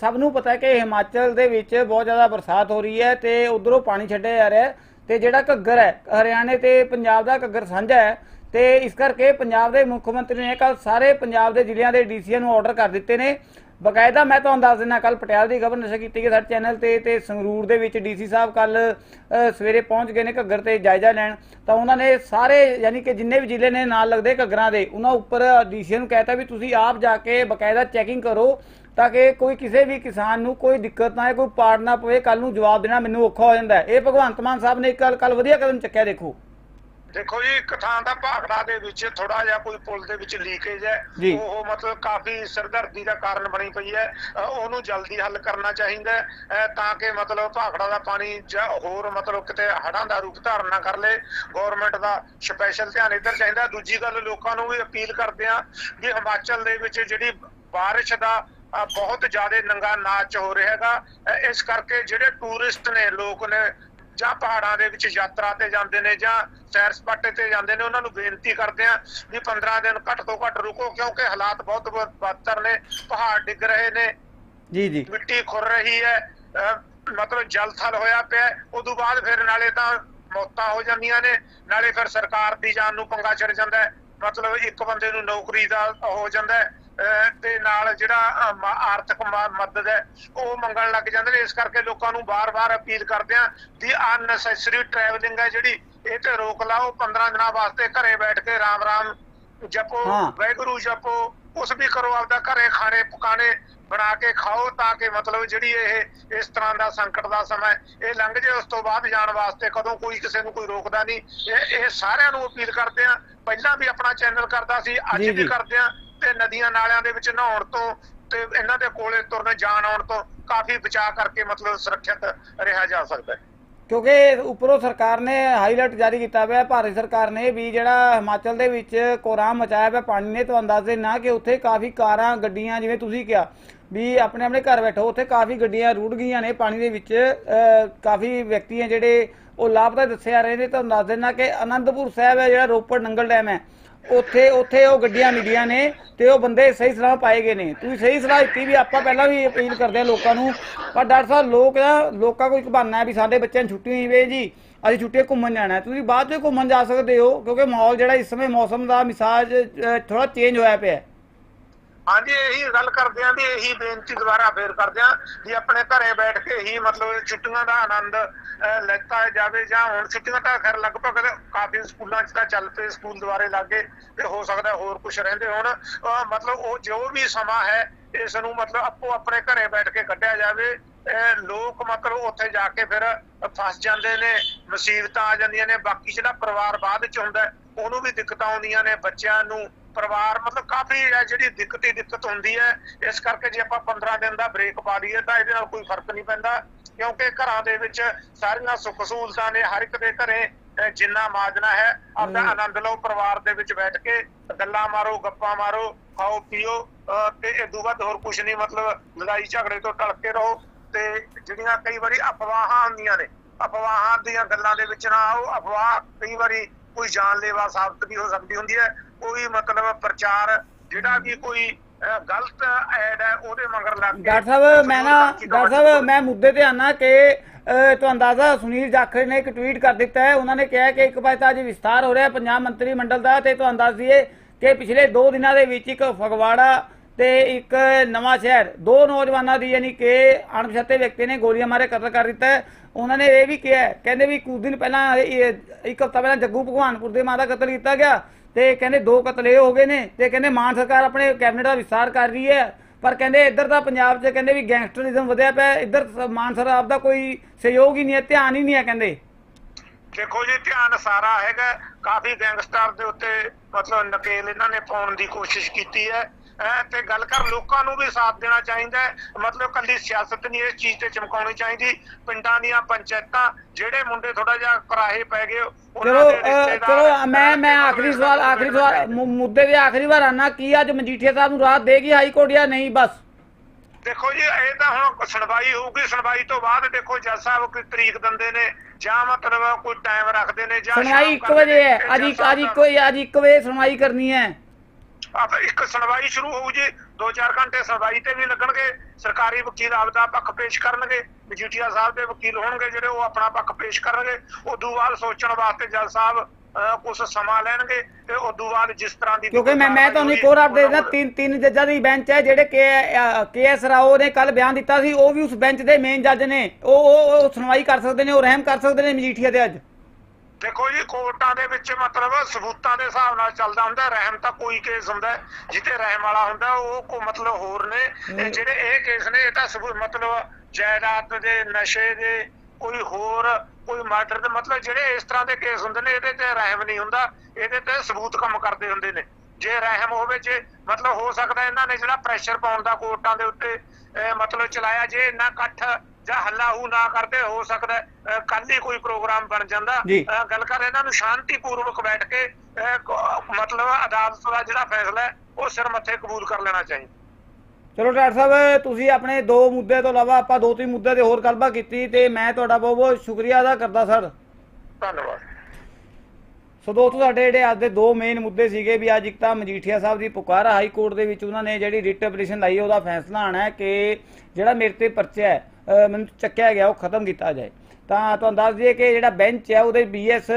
ਸਭ ਨੂੰ ਪਤਾ ਹੈ ਕਿ ਹਿਮਾਚਲ ਦੇ ਵਿੱਚ ਬਹੁਤ ਜ਼ਿਆਦਾ ਬਰਸਾਤ ਹੋ ਰਹੀ ਹੈ ਤੇ ਉਧਰੋਂ ਪਾਣੀ ਛੱਡਿਆ ਜਾ ਰਿਹਾ ਹੈ ਤੇ ਜਿਹੜਾ ਘੱਗਰ ਹੈ, ਹਰਿਆਣੇ ਤੇ ਪੰਜਾਬ ਦਾ ਘੱਗਰ ਸਾਂਝਾ ਹੈ ਤੇ ਇਸ ਕਰਕੇ ਪੰਜਾਬ ਦੇ ਮੁੱਖ ਮੰਤਰੀ ਨੇ ਕੱਲ ਸਾਰੇ ਪੰਜਾਬ ਦੇ ਜ਼ਿਲ੍ਹਿਆਂ ਦੇ ਡੀਸੀਆਂ ਨੂੰ ਆਰਡਰ ਕਰ ਦਿੱਤੇ ਨੇ। ਬਕਾਇਦਾ ਮੈਂ ਤੁਹਾਨੂੰ ਦੱਸ ਦਿੰਦਾ ਕੱਲ ਪਟਿਆਲ ਦੀ ਖਬਰ ਨਸ਼ਰ ਕੀਤੀ ਗਈ ਸਾਡੇ ਚੈਨਲ ਤੇ ਤੇ ਸੰਗਰੂਰ ਦੇ ਵਿੱਚ ਡੀਸੀ ਸਾਹਿਬ ਕੱਲ ਸਵੇਰੇ ਪਹੁੰਚ ਗਏ ਨੇ ਘੱਗਰ ਤੇ ਜਾਇਜ਼ਾ ਲੈਣ। ਤਾਂ ਉਹਨਾਂ ਨੇ ਸਾਰੇ ਯਾਨੀ ਕਿ ਜਿੰਨੇ ਵੀ ਜ਼ਿਲ੍ਹੇ ਨੇ ਨਾਲ ਲੱਗਦੇ ਘੱਗਰਾਂ ਦੇ, ਉਹਨਾਂ ਉੱਪਰ ਡੀਸੀ ਨੂੰ ਕਹਿਤਾ ਵੀ ਤੁਸੀਂ ਆਪ ਜਾ ਕੇ ਬਕਾਇਦਾ ਚੈਕਿੰਗ ਕਰੋ ਤਾਂ ਕਿ ਕੋਈ ਕਿਸੇ ਵੀ ਕਿਸਾਨ ਨੂੰ ਕੋਈ ਦਿੱਕਤ ਨਾ ਆਏ, ਕੋਈ ਪਾੜ ਨਾ ਪਵੇ ਕੱਲ ਨੂੰ ਜਵਾਬ ਦੇਣਾ ਮੈਨੂੰ ਔਖਾ ਹੋ ਜਾਂਦਾ ਇਹ ਭਗਵੰਤ ਮਾਨ ਸਾਹਿਬ ਨੇ ਇੱਕ ਕੱਲ ਵਧੀਆ ਕਦਮ ਚੱਕਿਆ ਦੇਖੋ। ਦੇਖੋ ਜੀ ਇੱਕ ਥਾਂ ਦਾ ਭਾਖੜਾ ਦੇ ਵਿੱਚ ਥੋੜਾ ਜਿਹਾ ਕੋਈ ਪੁਲ ਦੇ ਵਿੱਚ ਲੀਕੇਜ ਹੈ। ਉਹ ਮਤਲਬ ਕਾਫੀ ਸਰਦਰਦੀ ਦਾ ਕਾਰਨ ਬਣੀ ਪਈ ਹੈ। ਉਹਨੂੰ ਜਲਦੀ ਹੱਲ ਕਰਨਾ ਚਾਹੀਦਾ ਤਾਂ ਕਿ ਮਤਲਬ ਭਾਖੜਾ ਦਾ ਪਾਣੀ ਜਾਂ ਹੋਰ ਮਤਲਬ ਕਿਤੇ ਹੜ੍ਹਾਂ ਦਾ ਰੂਪ ਧਾਰਨ ਨਾ ਕਰ ਲੇ। ਗਵਰਨਮੈਂਟ ਦਾ ਸਪੈਸ਼ਲ ਧਿਆਨ ਇੱਧਰ ਚਾਹੀਦਾ ਦੂਜੀ ਗੱਲ ਲੋਕਾਂ ਨੂੰ ਵੀ ਅਪੀਲ ਕਰਦੇ ਆ ਕਿ ਹਿਮਾਚਲ ਦੇ ਵਿੱਚ ਜਿਹੜੀ ਬਾਰਿਸ਼ ਦਾ ਬਹੁਤ ਜ਼ਿਆਦਾ ਨੰਗਾ ਨਾਚ ਹੋ ਰਿਹਾ ਹੈਗਾ। ਇਸ ਕਰਕੇ ਜਿਹੜੇ ਟੂਰਿਸਟ ਨੇ ਲੋਕ ਨੇ ਜਾਂ ਪਹਾੜਾਂ ਦੇ ਵਿੱਚ ਯਾਤਰਾ ਤੇ ਜਾਂਦੇ ਨੇ ਜਾਂ ਸੈਰ ਸਪਾਟੇ ਤੇ ਜਾਂਦੇ ਨੇ ਉਹਨਾਂ ਨੂੰ ਬੇਨਤੀ ਕਰਦੇ ਆ ਵੀ 15 ਦਿਨ ਘੱਟ ਤੋਂ ਘੱਟ ਰੁਕੋ ਕਿਉਂਕਿ ਹਾਲਾਤ ਬਹੁਤ ਬਦਤਰ ਨੇ ਪਹਾੜ ਡਿੱਗ ਰਹੇ ਨੇ ਜੀ ਜੀ ਮਿੱਟੀ ਖੁਰ ਰਹੀ ਹੈ ਮਤਲਬ ਜਲ ਥਲ ਹੋਇਆ ਪਿਆ। ਉਦੋਂ ਬਾਅਦ ਫਿਰ ਨਾਲੇ ਤਾਂ ਮੌਤਾਂ ਹੋ ਜਾਂਦੀਆਂ ਨੇ ਨਾਲੇ ਫਿਰ ਸਰਕਾਰ ਦੀ ਜਾਨ ਨੂੰ ਪੰਗਾ ਚੜ ਜਾਂਦਾ ਹੈ ਮਤਲਬ ਇੱਕ ਬੰਦੇ ਨੂੰ ਨੌਕਰੀ ਦਾ ਹੋ ਜਾਂਦਾ ਹੈ ਤੇ ਨਾਲ ਜਿਹੜਾ ਆਰਥਿਕ ਮਦਦ ਹੈ ਉਹ ਮੰਗਣ ਲੱਗ ਜਾਂਦੇ ਨੇ। ਇਸ ਕਰਕੇ ਲੋਕਾਂ ਨੂੰ ਬਾਰ-ਬਾਰ ਅਪੀਲ ਕਰਦੇ ਆ ਵੀ ਅਨਨੈਸੈਸਰੀ ਟਰੈਵਲਿੰਗ ਹੈ ਜਿਹੜੀ ਇਹ ਤੇ ਰੋਕ ਲਾਓ। 15 ਦਿਨਾਂ ਵਾਸਤੇ ਘਰੇ ਬੈਠ ਕੇ ਰਾਮ ਰਾਮ ਜਪੋ ਹਾਂ। ਵਾਹਿਗੁਰੂ ਜਪੋ ਉਸ ਵੀ ਕਰੋ ਆਪਦਾ ਘਰੇ ਖਾਣੇ ਪਕਾਣੇ ਬਣਾ ਕੇ ਖਾਓ ਤਾਂ ਕਿ ਮਤਲਬ ਜਿਹੜੀ ਇਹ ਇਸ ਤਰ੍ਹਾਂ ਦਾ ਸੰਕਟ ਦਾ ਸਮਾਂ ਇਹ ਲੰਘ ਜੇ ਉਸ ਤੋਂ ਬਾਅਦ ਜਾਣ ਵਾਸਤੇ ਕਦੋਂ ਕੋਈ ਕਿਸੇ ਨੂੰ ਕੋਈ ਰੋਕਦਾ ਨਹੀਂ। ਇਹ ਸਾਰਿਆਂ ਨੂੰ ਅਪੀਲ ਕਰਦੇ ਆ ਪਹਿਲਾਂ ਵੀ ਆਪਣਾ ਚੈਨਲ ਕਰਦਾ ਸੀ ਅੱਜ ਵੀ। ਕਰਦੇ ਆ ਤੇ ਨਦੀਆਂ ਨਾਲਿਆਂ ਦੇ ਵਿੱਚ ਨਹਾਉਣ ਤੋਂ ਤੇ ਇਹਨਾਂ ਦੇ ਕੋਲੇ ਤੁਰਨ ਜਾਣ ਆਉਣ ਤੋਂ ਕਾਫੀ ਬਚਾਅ ਕਰਕੇ ਮਤਲਬ ਸੁਰੱਖਿਅਤ ਰਿਹਾ ਜਾ ਸਕਦਾ ਹੈ। ਕਿਉਂਕਿ ਉੱਪਰੋਂ ਸਰਕਾਰ ਨੇ ਹਾਈਲਾਈਟ ਜਾਰੀ ਕੀਤਾ ਹੋਇਆ ਭਾਰਤ ਸਰਕਾਰ ਨੇ ਵੀ ਜਿਹੜਾ ਹਿਮਾਚਲ ਦੇ ਵਿੱਚ ਕੋਰਾਮ ਮਚਾਇਆ ਹੋਇਆ ਪਾਣੀ ਨੇ ਤੋਂ ਅੰਦਾਜ਼ੇ ਨਾ ਕਿ ਉੱਥੇ ਕਾਫੀ ਕਾਰਾਂ ਗੱਡੀਆਂ ਜਿਵੇਂ ਤੁਸੀਂ ਕਿਹਾ ਵੀ ਆਪਣੇ ਆਪਣੇ ਘਰ ਬੈਠੋ ਉੱਥੇ ਕਾਫੀ ਗੱਡੀਆਂ ਰੁੜ ਗਈਆਂ ਨੇ ਪਾਣੀ ਦੇ ਵਿੱਚ ਅਹ, ਕਾਫੀ ਵਿਅਕਤੀ ਹੈ ਜਿਹੜੇ ਉਹ ਲਾਪਤਾ ਦੱਸੇ ਜਾ ਰਹੇ ਨੇ ਤਾਂ ਅੰਦਾਜ਼ ਦੇਣਾ ਕਿ ਆਨੰਦਪੁਰ ਸਾਹਿਬ ਹੈ ਜਿਹੜਾ ਰੋਪੜ ਨੰਗਲ ਡੈਮ ਹੈ। ਉੱਥੇ ਉੱਥੇ ਉਹ ਗੱਡੀਆਂ ਮਿਲੀਆਂ ਨੇ ਤੇ ਉਹ ਬੰਦੇ ਸਹੀ ਸਲਾਹ ਪਾਏ ਗਏ ਨੇ। ਤੁਸੀਂ ਸਹੀ ਸਲਾਹ ਦਿੱਤੀ ਵੀ ਆਪਾਂ ਪਹਿਲਾਂ ਵੀ ਅਪੀਲ ਕਰਦੇ ਹਾਂ ਲੋਕਾਂ ਨੂੰ, ਪਰ ਡਾਕਟਰ ਸਾਹਿਬ ਲੋਕ ਲੋਕਾਂ ਕੋਲ ਇੱਕ ਬਹਾਨਾ ਹੈ ਵੀ ਸਾਡੇ ਬੱਚਿਆਂ ਨੂੰ ਛੁੱਟੀ ਹੋਈ ਵੇ ਜੀ, ਅਸੀਂ ਛੁੱਟੀਆਂ ਘੁੰਮਣ ਜਾਣਾ ਤੁਸੀਂ ਬਾਅਦ ਵਿੱਚ ਘੁੰਮਣ ਜਾ ਸਕਦੇ ਹੋ ਕਿਉਂਕਿ ਮਾਹੌਲ ਜਿਹੜਾ ਇਸ ਸਮੇਂ ਮੌਸਮ ਦਾ ਮਿਸਾਜ ਥੋੜਾ ਚੇਂਜ ਹੋਇਆ ਪਿਆ ਹਾਂਜੀ ਇਹੀ ਗੱਲ ਕਰਦੇ ਆਂ ਵੀ ਇਹੀ ਬੇਨਤੀ ਦੁਬਾਰਾ ਫੇਰ ਕਰਦੇ ਆਂ ਵੀ ਆਪਣੇ ਘਰੇ ਬੈਠ ਕੇ ਹੀ ਮਤਲਬ ਛੁੱਟੀਆਂ ਦਾ ਆਨੰਦ ਅਹ, ਲੈਤਾ ਜਾਵੇ ਜਾਂ ਹੁਣ ਛੁੱਟੀਆਂ ਤਾਂ ਖੈਰ ਲਗਭਗ ਕਾਫੀ ਸਕੂਲਾਂ 'ਚ ਤਾਂ ਚੱਲ ਪਏ ਸਕੂਲ ਦੁਆਰੇ ਲੱਗੇ ਤੇ ਹੋ ਸਕਦਾ ਹੋਰ ਕੁਝ ਰਹਿੰਦੇ ਹੋਣ। ਮਤਲਬ ਉਹ ਜੋ ਵੀ ਸਮਾਂ ਹੈ ਇਸ ਨੂੰ ਮਤਲਬ ਆਪੋ ਆਪਣੇ ਘਰੇ ਬੈਠ ਕੇ ਕੱਢਿਆ ਜਾਵੇ। ਲੋਕ ਮਤਲਬ ਉੱਥੇ ਜਾ ਕੇ ਫਿਰ ਫਸ ਜਾਂਦੇ ਨੇ ਮੁਸੀਬਤਾਂ ਆ ਜਾਂਦੀਆਂ ਨੇ। ਬਾਕੀ ਜਿਹੜਾ ਪਰਿਵਾਰ ਬਾਅਦ 'ਚ ਹੁੰਦਾ ਉਹਨੂੰ ਵੀ ਦਿੱਕਤਾਂ ਆਉਂਦੀਆਂ ਨੇ ਬੱਚਿਆਂ ਨੂੰ। ਪਰਿਵਾਰ ਮਤਲਬ ਕਾਫੀ ਹੈ ਜਿਹੜੀ ਦਿੱਕਤ ਹੀ ਦਿੱਕਤ ਹੁੰਦੀ ਹੈ। ਇਸ ਕਰਕੇ ਜੇ ਆਪਾਂ 15 ਦਿਨ ਦਾ ਬ੍ਰੇਕ ਪਾ ਲਈਏ ਤਾਂ ਇਹਦੇ ਨਾਲ ਕੋਈ ਫ਼ਰਕ ਨਹੀਂ ਪੈਂਦਾ। ਕਿਉਂਕਿ ਘਰਾਂ ਦੇ ਵਿੱਚ ਸਾਰੀਆਂ ਸੁੱਖ ਸਹੂਲਤਾਂ ਨੇ ਹਰ ਇੱਕ ਦੇ ਘਰੇ ਜਿੰਨਾ ਮਾਜਨਾ ਹੈ ਆਪਦਾ। ਆਨੰਦ ਲਓ ਪਰਿਵਾਰ ਦੇ ਵਿੱਚ ਬੈਠ ਕੇ ਗੱਲਾਂ ਮਾਰੋ ਗੱਪਾਂ ਮਾਰੋ ਖਾਓ ਪੀਓ ਤੇ ਇਹ ਤੋਂ ਵੱਧ ਹੋਰ ਕੁਝ ਨਹੀਂ ਮਤਲਬ ਲੜਾਈ ਝਗੜੇ ਤੋਂ ਟਲ ਕੇ ਰਹੋ। ਤੇ ਜਿਹੜੀਆਂ ਕਈ ਵਾਰੀ ਅਫਵਾਹਾਂ ਹੁੰਦੀਆਂ ਨੇ ਅਫਵਾਹਾਂ ਦੀਆਂ ਗੱਲਾਂ ਦੇ ਵਿੱਚ ਨਾ ਆਓ। ਅਫਵਾਹ ਕਈ ਵਾਰੀ ਕੋਈ ਜਾਨਲੇਵਾ ਸਾਬਤ ਵੀ ਹੋ ਸਕਦੀ ਹੁੰਦੀ ਹੈ। ਕੋਈ ਮਤਲਬ ਪ੍ਰਚਾਰ ਜਿਹੜਾ ਵੀ ਕੋਈ ਗਲਤ ਐਡ ਹੈ ਉਹਦੇ ਮਗਰ ਲੱਗ ਕੇ ਡਾਕਟਰ ਸਾਹਿਬ ਮੈਂ ਨਾ ਡਾਕਟਰ ਸਾਹਿਬ ਮੈਂ ਮੁੱਦੇ ਤੇ ਆਨਾ ਕਿ ਤੁਹਾਨੂੰ ਅੰਦਾਜ਼ਾ ਸੁਨੀਲ ਜਾਖੜ ਨੇ ਇੱਕ ਟਵੀਟ ਕਰ ਦਿੱਤਾ ਹੈ। ਉਹਨਾਂ ਨੇ ਕਿਹਾ ਕਿ ਇੱਕ ਪਾਸੇ ਤਾਂ ਅੱਜ ਵਿਸਥਾਰ ਹੋ ਰਿਹਾ ਪੰਜਾਬ ਮੰਤਰੀ ਮੰਡਲ ਦਾ ਤੇ ਤੁਹਾਨੂੰ ਦੱਸ ਦਈਏ ਕਿ ਪਿਛਲੇ 2 ਦਿਨਾਂ ਦੇ ਵਿੱਚ ਇੱਕ ਫਗਵਾੜਾ ਤੇ ਇੱਕ ਨਵਾਂ ਸ਼ਹਿਰ ਦੋ ਨੌਜਵਾਨਾਂ ਦੀ ਯਾਨੀ ਕਿ ਅਣਪਛਾਤੇ ਵਿਅਕਤੀ ਨੇ ਗੋਲੀਆਂ ਮਾਰੇ ਕਤਲ ਕਰ ਦਿੱਤਾ ਹੈ। ਉਹਨਾਂ ਨੇ ਇਹ ਵੀ ਕਿਹਾ ਕਹਿੰਦੇ ਵੀ ਕੁਝ ਦਿਨ ਪਹਿਲਾਂ ਇੱਕ ਹਫ਼ਤਾ ਪਹਿਲਾਂ ਜੱਗੂ ਭਗਵਾਨਪੁਰ ਦੇ ਮਾਂ ਦਾ ਕਤਲ ਕੀਤਾ ਗਿਆ। ਤੇ ਕਹਿੰਦੇ ਦੋ ਕਤਲ ਇਹ ਹੋ ਗਏ ਨੇ, ਤੇ ਕਹਿੰਦੇ ਮਾਨ ਸਰਕਾਰ ਆਪਣੇ ਕੈਬਨਿਟ ਦਾ ਵਿਸਤਾਰ ਕਰ ਰਹੀ ਹੈ, ਪਰ ਕਹਿੰਦੇ ਇੱਧਰ ਤਾਂ ਪੰਜਾਬ 'ਚ ਕਹਿੰਦੇ ਵੀ ਗੈਂਗਸਟਰਿਜ਼ਮ ਵਧਿਆ ਪਿਆ, ਇੱਧਰ ਸ- ਮਾਨ ਸਰਕਾਰ ਦਾ ਕੋਈ ਸਹਿਯੋਗ ਹੀ ਨਹੀਂ ਹੈ, ਧਿਆਨ ਹੀ ਨਹੀਂ ਹੈ ਕਹਿੰਦੇ। ਦੇਖੋ ਜੀ, ਧਿਆਨ ਸਾਰਾ ਹੈਗਾ, ਕਾਫੀ ਗੈਂਗਸਟਰ ਦੇ ਉੱਤੇ ਮਤਲਬ ਨਕੇਲ ਇਹਨਾਂ ਨੇ ਪਾਉਣ ਦੀ ਕੋਸ਼ਿਸ਼ ਕੀਤੀ ਹੈ। ਤੇ ਗੱਲ ਕਰ ਲੋਕਾਂ ਨੂੰ ਵੀ ਸਾਥ ਦੇਣਾ ਚਾਹੀਦਾ ਹੈ। ਮਤਲਬ ਕੱਲੀ ਸਿਆਸਤ ਨਹੀਂ ਇਸ ਚੀਜ਼ ਤੇ ਚਮਕਾਉਣੀ ਚਾਹੀਦੀ। ਪਿੰਡਾਂ ਦੀਆਂ ਪੰਚਾਇਤਾਂ ਜਿਹੜੇ ਮੁੰਡੇ ਥੋੜਾ ਜਿਹਾ ਕਰਾਹੇ ਪੈ ਗਏ ਉਹਨਾਂ ਚਲੋ ਚਲੋ ਮੈਂ ਮੈਂ ਆਖਰੀ ਸਵਾਲ ਆਖਰੀ ਸਵਾਲ ਮੁੱਦੇ ਦੇ ਆਖਰੀ ਵਾਰ ਆਨਾ ਕੀ ਅੱਜ ਮਜੀਠੀਆ ਸਾਹਿਬ ਨੂੰ ਰਾਹਤ ਦੇਗੀ ਹਾਈ ਕੋਰਟ ਜਾਂ ਨਹੀਂ ਬਸ? ਦੇਖੋ ਜੀ ਇਹ ਤਾਂ ਹੁਣ ਸੁਣਵਾਈ ਹੋਊਗੀ ਸੁਣਵਾਈ ਤੋਂ ਬਾਅਦ ਦੇਖੋ ਜੱਜ ਸਾਹਿਬ ਕੋਈ ਤਰੀਕ ਦਿੰਦੇ ਨੇ ਜਾਂ ਮਤਲਬ ਕੋਈ ਟਾਈਮ ਰੱਖਦੇ ਨੇ ਜਾਂ ਸੁਣਵਾਈ ਸ਼ਾਮ 1 ਕਰਦੇ ਵਜੇ ਹੈ ਅੱਜ ਅੱਜ ਇੱਕ ਅੱਜ 1 ਵਜੇ ਸੁਣਵਾਈ ਕਰਨੀ ਹੈ। ਆਪ ਇੱਕ ਸੁਣਵਾਈ ਸ਼ੁਰੂ ਹੋਊ ਜੀ 2-4 ਘੰਟੇ ਸੁਣਵਾਈ ਤੇ ਵੀ ਲੱਗਣਗੇ ਸਰਕਾਰੀ ਵਕੀਲ ਆਪਦਾ ਪੱਖ ਪੇਸ਼ ਕਰਨਗੇ ਮਜੀਠੀਆ ਸਾਹਿਬ ਦੇ ਵਕੀਲ ਹੋਣਗੇ ਜਿਹੜੇ ਉਹ ਆਪਣਾ ਪੱਖ ਪੇਸ਼ ਕਰਨਗੇ ਉਦੋਂ ਬਾਅਦ ਸੋਚਣ ਵਾਸਤੇ ਜੱਜ ਸਾਹਿਬ ਕੁਝ ਸਮਾਂ ਲੈਣਗੇ ਤੇ ਉਦੋਂ ਬਾਅਦ ਜਿਸ ਤਰ੍ਹਾਂ ਦੀ ਕਿਉਂਕਿ ਮੈਂ ਮੈਂ ਤੁਹਾਨੂੰ ਇੱਕ ਹੋਰ ਅਪਡੇਟ ਦੇਣਾ ਤਿੰਨ ਤਿੰਨ ਜੱਜਾਂ ਦੀ ਬੈਂਚ ਹੈ ਜਿਹੜੇ ਕੇ ਕੇ ਐਸ ਰਾਓ ਨੇ ਕੱਲ ਬਿਆਨ ਦਿੱਤਾ ਸੀ ਉਹ ਵੀ ਉਸ ਬੈਂਚ ਦੇ ਮੇਨ ਜੱਜ ਨੇ। ਉਹ ਉਹ ਸੁਣਵਾਈ ਕਰ ਸਕਦੇ ਨੇ ਉਹ ਰਹਿਮ ਕਰ ਸਕਦੇ ਨੇ ਮਜੀਠੀਆ ਤੇ ਅੱਜ। ਦੇਖੋ ਜੀ ਕੋਰਟਾਂ ਦੇ ਵਿੱਚ ਮਤਲਬ ਸਬੂਤਾਂ ਦੇ ਹਿਸਾਬ ਨਾਲ ਚੱਲਦਾ ਹੁੰਦਾ ਰਹਿਮ ਤਾਂ ਕੋਈ ਕੇਸ ਹੁੰਦਾ ਜਿੱਥੇ ਰਹਿਮ ਵਾਲਾ ਹੁੰਦਾ ਉਹ ਕੋ ਮਤਲਬ ਹੋਰ ਨੇ। ਇਹ ਜਿਹੜੇ ਇਹ ਕੇਸ ਨੇ ਇਹ ਤਾਂ ਮਤਲਬ ਜਾਇਦਾਦ ਦੇ ਨਸ਼ੇ ਦੇ ਕੋਈ ਹੋਰ ਕੋਈ ਮਰਡਰ ਦੇ ਮਤਲਬ ਜਿਹੜੇ ਇਸ ਤਰ੍ਹਾਂ ਦੇ ਕੇਸ ਹੁੰਦੇ ਨੇ ਇਹਦੇ ਤੇ ਰਹਿਮ ਨਹੀਂ ਹੁੰਦਾ ਇਹਦੇ ਤੇ ਸਬੂਤ ਕੰਮ ਕਰਦੇ ਹੁੰਦੇ ਨੇ। ਜੇ ਰਹਿਮ ਹੋਵੇ ਜੇ ਮਤਲਬ ਹੋ ਸਕਦਾ ਇਹਨਾਂ ਨੇ ਜਿਹੜਾ ਪ੍ਰੈਸ਼ਰ ਪਾਉਣ ਦਾ ਕੋਰਟਾਂ ਦੇ ਉੱਤੇ ਮਤਲਬ ਚਲਾਇਆ ਜੇ ਇੰਨਾ ਇਕੱਠ ਜਾਂ ਹੱਲਾ ਹੂ ਨਾ ਕਰਦੇ ਹੋ ਸਕਦਾ ਕੱਲ ਹੀ ਕੋਈ ਪ੍ਰੋਗਰਾਮ ਬਣ ਜਾਂਦਾ। ਗੱਲ ਕਰ ਇਹਨਾਂ ਨੂੰ ਸ਼ਾਂਤੀਪੂਰਵਕ ਬੈਠ ਕੇ ਮਤਲਬ ਅਦਾਲਤ ਦਾ ਜਿਹੜਾ ਫੈਸਲਾ ਹੈ ਉਹ ਸਿਰ ਮੱਥੇ ਕਬੂਲ ਕਰ ਲੈਣਾ ਚਾਹੀਦਾ। ਚਲੋ ਡਾਕਟਰ ਸਾਹਿਬ ਤੁਸੀਂ ਆਪਣੇ ਦੋ ਮੁੱਦੇ ਤੋਂ ਇਲਾਵਾ ਆਪਾਂ ਦੋ ਤਿੰਨ ਮੁੱਦੇ ਤੇ ਹੋਰ ਗੱਲਬਾਤ ਕੀਤੀ ਤੇ ਮੈਂ ਤੁਹਾਡਾ ਬਹੁਤ ਬਹੁਤ ਸ਼ੁਕਰੀਆ ਅਦਾ ਕਰਦਾ ਸਰ। ਧੰਨਵਾਦ। ਸੋ ਦੋਸਤੋ ਸਾਡੇ ਜਿਹੜੇ ਅੱਜ ਦੇ ਦੋ ਮੇਨ ਮੁੱਦੇ ਸੀਗੇ ਵੀ ਅੱਜ ਇੱਕ ਤਾਂ ਮਜੀਠੀਆ ਸਾਹਿਬ ਦੀ ਪੁਕਾਰ ਹਾਈ ਕੋਰਟ ਦੇ ਵਿੱਚ ਉਹਨਾਂ ਨੇ ਜਿਹੜੀ ਰਿਟ ਪਟੀਸ਼ਨ ਲਾਈ ਉਹਦਾ ਫੈਸਲਾ ਆਣਾ ਹੈ ਕਿ ਜਿਹੜਾ ਮੇਰੇ ਤੇ ਪਰਚਾ ਹੈ ਮੈਨੂੰ ਚੱਕਿਆ ਗਿਆ, ਉਹ ਖਤਮ ਕੀਤਾ ਜਾਏ। ਤਾਂ ਤੁਹਾਨੂੰ ਦੱਸ ਦਈਏ ਕਿ ਜਿਹੜਾ ਬੈਂਚ ਹੈ ਉਹਦੇ ਬੀਐਸ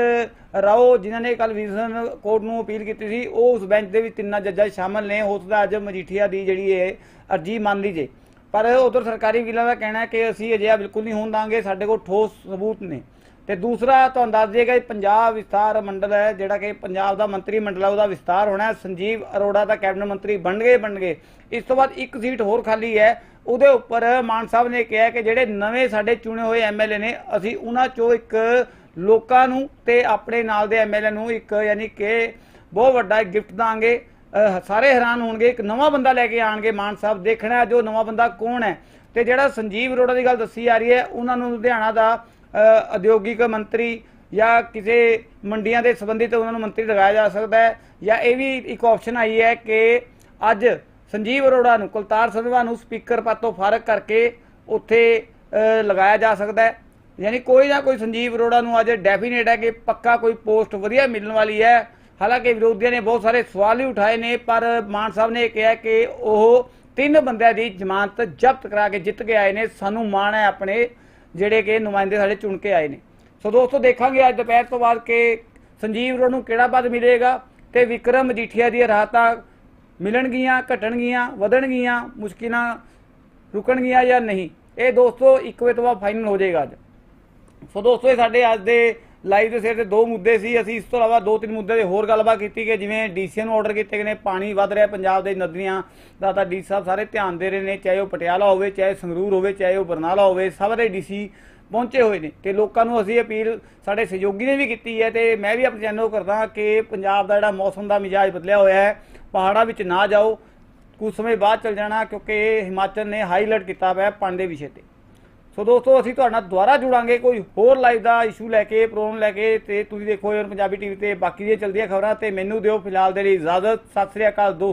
ਰਾਓ, ਜਿਨ੍ਹਾਂ ਨੇ ਕੱਲ ਵਿਜਨ ਕੋਰਟ ਨੂੰ ਅਪੀਲ ਕੀਤੀ ਸੀ, ਉਹ ਉਸ ਬੈਂਚ ਦੇ ਵਿੱਚ ਤਿੰਨਾਂ ਜੱਜਾਂ ਸ਼ਾਮਲ ਨੇ। ਹੋ ਸਕਦਾ ਅੱਜ ਮਜੀਠੀਆ ਦੀ ਜਿਹੜੀ ਹੈ ਅਰਜੀ ਮੰਨ ਲਈ ਜੇ। ਪਰ ਉਧਰ ਸਰਕਾਰੀ ਵਕੀਲਾਂ ਦਾ ਕਹਿਣਾ ਹੈ ਕਿ ਅਸੀਂ ਅਜਿਹਾ ਬਿਲਕੁਲ ਨਹੀਂ ਹੋਣ ਦਾਂਗੇ, ਸਾਡੇ ਕੋਲ ਠੋਸ ਸਬੂਤ ਨੇ। ਤੇ ਦੂਸਰਾ, ਤੁਹਾਨੂੰ ਦੱਸ ਦਈਏ ਕਿ ਪੰਜਾਬ ਵਿਸਥਾਰ ਮੰਡਲ ਹੈ, ਜਿਹੜਾ ਕਿ ਪੰਜਾਬ ਦਾ ਮੰਤਰੀ ਮੰਡਲ ਹੈ, ਉਹਦਾ ਵਿਸਤਾਰ ਹੋਣਾ ਹੈ। ਸੰਜੀਵ ਅਰੋੜਾ ਦਾ ਕੈਬਨਿਟ ਮੰਤਰੀ ਬਣ ਗਏ ਬਣ ਗਏ। ਇਸ ਤੋਂ ਬਾਅਦ ਇੱਕ ਸੀਟ ਹੋਰ ਖਾਲੀ ਹੈ ਉਹਦੇ ਉੱਪਰ ਮਾਨ ਸਾਹਿਬ ਨੇ ਕਿਹਾ ਕਿ ਜਿਹੜੇ ਨਵੇਂ ਸਾਡੇ ਚੁਣੇ ਹੋਏ ਐਮਐਲਏ ਨੇ, ਅਸੀਂ ਉਹਨਾਂ ਚੋਂ ਇੱਕ ਲੋਕਾਂ ਨੂੰ ਤੇ ਆਪਣੇ ਨਾਲ ਦੇ ਐਮਐਲਏ ਨੂੰ ਇੱਕ ਯਾਨੀ ਕਿ ਬਹੁਤ ਵੱਡਾ ਗਿਫਟ ਦਾਂਗੇ। ਸਾਰੇ ਹੈਰਾਨ ਹੋਣਗੇ, ਇੱਕ ਨਵਾਂ ਬੰਦਾ ਲੈ ਕੇ ਆਣਗੇ ਮਾਨ ਸਾਹਿਬ, ਦੇਖਣਾ ਹੈ ਜੋ ਨਵਾਂ ਬੰਦਾ ਕੌਣ ਹੈ। ਤੇ ਜਿਹੜਾ ਸੰਜੀਵ ਅਰੋੜਾ ਦੀ ਗੱਲ ਦੱਸੀ ਜਾ ਰਹੀ ਹੈ, ਉਹਨਾਂ ਨੂੰ ਲੁਧਿਆਣਾ ਦਾ ਉਦਯੋਗਿਕ ਮੰਤਰੀ ਜਾਂ ਕਿਸੇ ਮੰਡੀਆਂ ਦੇ ਸੰਬੰਧਿਤ ਉਹਨਾਂ ਨੂੰ ਮੰਤਰੀ ਲਗਾਇਆ ਜਾ ਸਕਦਾ ਹੈ। ਜਾਂ ਇਹ ਵੀ ਇੱਕ ਆਪਸ਼ਨ ਆਈ ਹੈ ਕਿ ਅੱਜ ਸੰਜੀਵ ਅਰੋੜਾ ਨੂੰ, ਕੁਲਤਾਰ ਸੰਧਵਾ ਨੂੰ ਸਪੀਕਰ ਪਦ ਤੋਂ ਫਾਰਗ ਕਰਕੇ ਉੱਥੇ ਲਗਾਇਆ ਜਾ ਸਕਦਾ ਹੈ। ਯਾਨੀ ਕੋਈ ਨਾ ਕੋਈ ਸੰਜੀਵ ਅਰੋੜਾ ਨੂੰ ਅੱਜ ਡੈਫੀਨੇਟ ਹੈ ਕਿ ਪੱਕਾ ਕੋਈ ਪੋਸਟ ਵਧੀਆ ਮਿਲਣ ਵਾਲੀ ਹੈ। ਹਾਲਾਂਕਿ ਵਿਰੋਧੀਆਂ ਨੇ ਬਹੁਤ ਸਾਰੇ ਸਵਾਲ ਵੀ ਉਠਾਏ ਨੇ, ਪਰ ਮਾਨ ਸਾਹਿਬ ਨੇ ਇਹ ਕਿਹਾ ਕਿ ਉਹ ਤਿੰਨ ਬੰਦਿਆਂ ਦੀ ਜ਼ਮਾਨਤ ਜ਼ਬਤ ਕਰਾ ਕੇ ਜਿੱਤ ਕੇ ਆਏ ਨੇ। ਸਾਨੂੰ ਮਾਣ ਹੈ ਆਪਣੇ ਜਿਹੜੇ ਕਿ ਨੁਮਾਇੰਦੇ ਸਾਡੇ ਚੁਣ ਕੇ ਆਏ ਨੇ। ਸੋ ਦੋਸਤੋ, ਦੇਖਾਂਗੇ ਅੱਜ ਦੁਪਹਿਰ ਤੋਂ ਬਾਅਦ ਕਿ ਸੰਜੀਵ ਅਰੋੜਾ ਨੂੰ ਕਿਹੜਾ ਪਦ ਮਿਲੇਗਾ ਤੇ ਵਿਕਰਮ ਮਜੀਠੀਆ ਦੀਆਂ ਰਾਹਤਾਂ ਮਿਲਣਗੀਆਂ ਘਟਣਗੀਆਂ ਵਧਣਗੀਆਂ ਮੁਸ਼ਕਿਲਾਂ ਰੁਕਣਗੀਆਂ ਜਾਂ ਨਹੀਂ? ਇਹ ਦੋਸਤੋ, ਇੱਕ ਵਜੇ ਤੋਂ ਬਾਅਦ ਫਾਈਨਲ ਹੋ ਜਾਏਗਾ ਅੱਜ। ਸੋ ਦੋਸਤੋ, ਇਹ ਸਾਡੇ ਅੱਜ ਦੇ ਲਾਈਵ ਦੇ ਸਿਰ ਤੇ ਦੋ ਮੁੱਦੇ ਸੀ। ਅਸੀਂ ਇਸ ਤੋਂ ਇਲਾਵਾ ਦੋ ਤਿੰਨ ਮੁੱਦੇ ਦੇ ਹੋਰ ਗੱਲਬਾਤ ਕੀਤੀ ਕਿ ਜਿਵੇਂ ਡੀਸੀ ਨੂੰ ਆਰਡਰ ਕੀਤੇ ਗਏ ਨੇ, ਪਾਣੀ ਵੱਧ ਰਿਹਾ ਪੰਜਾਬ ਦੇ ਨਦੀਆਂ ਦਾ, ਤਾਂ ਡੀ ਸਾਹਿਬ ਸਾਰੇ ਧਿਆਨ ਦੇ ਰਹੇ ਨੇ, ਚਾਹੇ ਉਹ ਪਟਿਆਲਾ ਹੋਵੇ, ਚਾਹੇ ਸੰਗਰੂਰ ਹੋਵੇ, ਚਾਹੇ ਉਹ ਬਰਨਾਲਾ ਹੋਵੇ, ਸਭ ਦੇ ਡੀਸੀ ਪਹੁੰਚੇ ਹੋਏ ਨੇ। ਤੇ ਲੋਕਾਂ ਨੂੰ ਅਸੀਂ ਅਪੀਲ, ਸਾਡੇ ਸਹਿਯੋਗੀ ਨੇ ਵੀ ਕੀਤੀ ਹੈ ਤੇ ਮੈਂ ਵੀ ਆਪਣੇ ਚੈਨਲ ਨੂੰ ਕਰਦਾ ਕਿ ਪੰਜਾਬ ਦਾ ਜਿਹੜਾ ਮੌਸਮ ਦਾ ਮਿਜਾਜ ਬਦਲਿਆ ਹੋਇਆ ਹੈ ਪਹਾੜਾਂ ਵਿੱਚ ਨਾ ਜਾਓ। ਕੁਝ ਸਮੇਂ ਬਾਅਦ ਚਲ ਜਾਣਾ ਕਿਉਂਕਿ ਹਿਮਾਚਲ ਨੇ ਹਾਈ ਕੀਤਾ ਹੋਇਆ ਹੈ ਦੇ ਵਿਸ਼ੇ ਤੇ। ਸੋ ਦੋਸਤੋ, ਅਸੀਂ ਤੁਹਾਡਾ ਨਾਲ ਦੁਬਾਰਾ ਜੁੜਾਂਗੇ ਕੋਈ ਹੋਰ ਲਾਈਵ ਦਾ ਇਸ਼ੂ ਲੈ ਕੇ ਪ੍ਰੋਬਲਮ ਲੈ ਕੇ ਤੇ ਤੁਸੀਂ ਦੇਖੋ ਯਾਰ ਪੰਜਾਬੀ ਟੀਵੀ ਤੇ ਬਾਕੀ ਦੀਆਂ ਚਲਦੀਆਂ ਖਬਰਾਂ ਤੇ ਮੈਨੂੰ ਦਿਓ ਫਿਲਹਾਲ ਦੇ ਲਈ ਇਜਾਜ਼ਤ। ਸਤਿ ਸ੍ਰੀ ਅਕਾਲ ਦੋਸਤੋ।